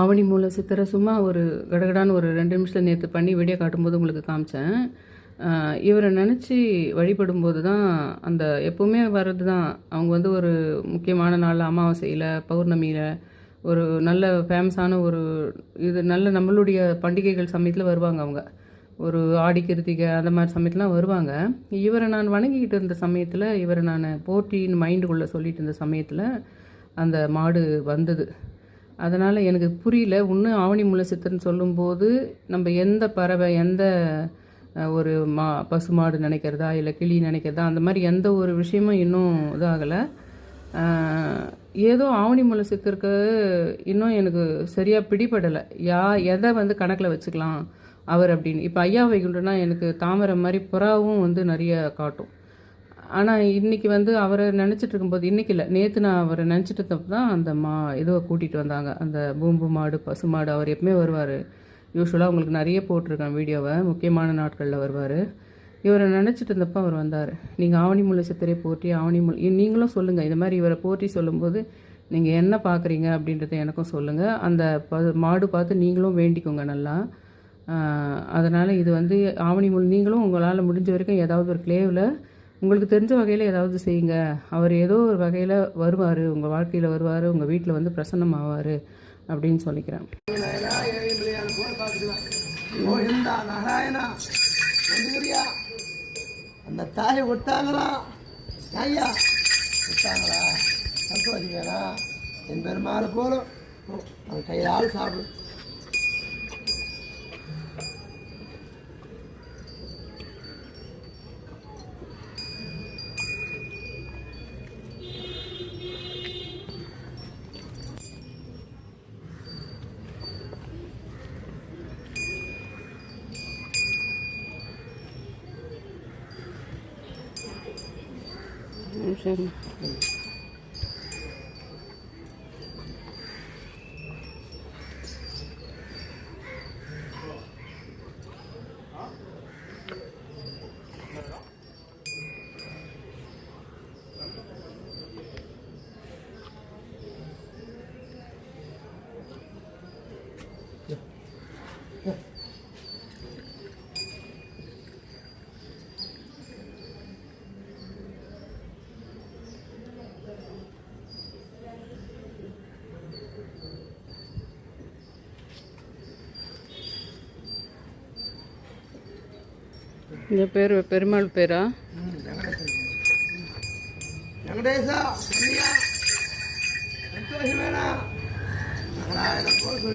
ஆவணி மூல சித்திரை சும்மா ஒரு கடகடான்னு ஒரு ரெண்டு நிமிஷத்தில் நேற்று பண்ணி வீடியோ காட்டும்போது உங்களுக்கு காமிச்சேன். இவரை நினச்சி வழிபடும்போது தான் அந்த எப்போவுமே வர்றது தான் அவங்க வந்து ஒரு முக்கியமான நாள் அமாவாசையில் பௌர்ணமியில் ஒரு நல்ல ஃபேமஸான ஒரு இது நல்ல நம்மளுடைய பண்டிகைகள் சமயத்தில் வருவாங்க அவங்க. ஒரு ஆடி கிருத்திகை அந்த மாதிரி சமயத்துலாம் வருவாங்க. இவரை நான் வணங்கிக்கிட்டு இருந்த சமயத்தில் இவரை நான் போட்டின்னு மைண்டுக்குள்ளே சொல்லிட்டு இருந்த சமயத்தில் அந்த மாடு வந்தது. அதனால் எனக்கு புரியல. இன்னும் ஆவணி முல்லை சித்தர்னு சொல்லும்போது நம்ம எந்த பறவை எந்த ஒரு மா பசுமாடு நினைக்கிறதா இல்லை கிளி நினைக்கிறதா அந்த மாதிரி எந்த ஒரு விஷயமும் இன்னும் இதாகலை. ஏதோ ஆவணி முல்லை சித்தருக்கு இன்னும் எனக்கு சரியாக பிடிபடலை. யா எதை வந்து கணக்கில் வச்சுக்கலாம் அவர் அப்படின்னு. இப்போ ஐயா வைகுண்டனா எனக்கு தாமரை மாதிரி புறாவும் வந்து நிறைய காட்டும். ஆனால் இன்றைக்கி வந்து அவரை நினச்சிட்டு இருக்கும்போது இன்னைக்கு இல்லை நேற்று நான் அவரை நினச்சிட்டு தான் அந்த மா இதுவை கூட்டிகிட்டு வந்தாங்க. அந்த பூம்பு மாடு பசு மாடு அவர் எப்பவுமே வருவார். யூஸ்வலாக உங்களுக்கு நிறைய போட்டிருக்கேன் வீடியோவை முக்கியமான நாட்களில் வருவார். இவரை நினச்சிட்டு இருந்தப்போ அவர் வந்தார். நீங்கள் ஆவணி முல்லை சித்திரை போற்றி ஆவணி முல்லை நீங்களும் சொல்லுங்கள் இந்த மாதிரி இவரை போற்றி சொல்லும்போது நீங்கள் என்ன பார்க்குறீங்க அப்படின்றத எனக்கும் சொல்லுங்கள் அந்த ப மாடு பார்த்து நீங்களும் வேண்டிக்கோங்க நல்லா. அதனால் இது வந்து ஆவணி முல் நீங்களும் உங்களால் முடிஞ்ச வரைக்கும் ஏதாவது ஒரு கிளேவில் உங்களுக்கு தெரிஞ்ச வகையில் ஏதாவது செய்யுங்க. அவர் ஏதோ ஒரு வகையில் வருவார் உங்கள் வாழ்க்கையில் வருவார் உங்கள் வீட்டில் வந்து பிரசன்னம் ஆவார் அப்படின்னு சொல்லிக்கிறேன். நாராயணா அந்த தாயை விட்டாங்களா ஐயா விட்டாங்களா சந்தோஷம் வேணா என் பெருமாள் போலும் சாப்பிடும் children. Yeah. Yeah. இந்த பேர் பெருமாள் பேரா? வெங்கடேசா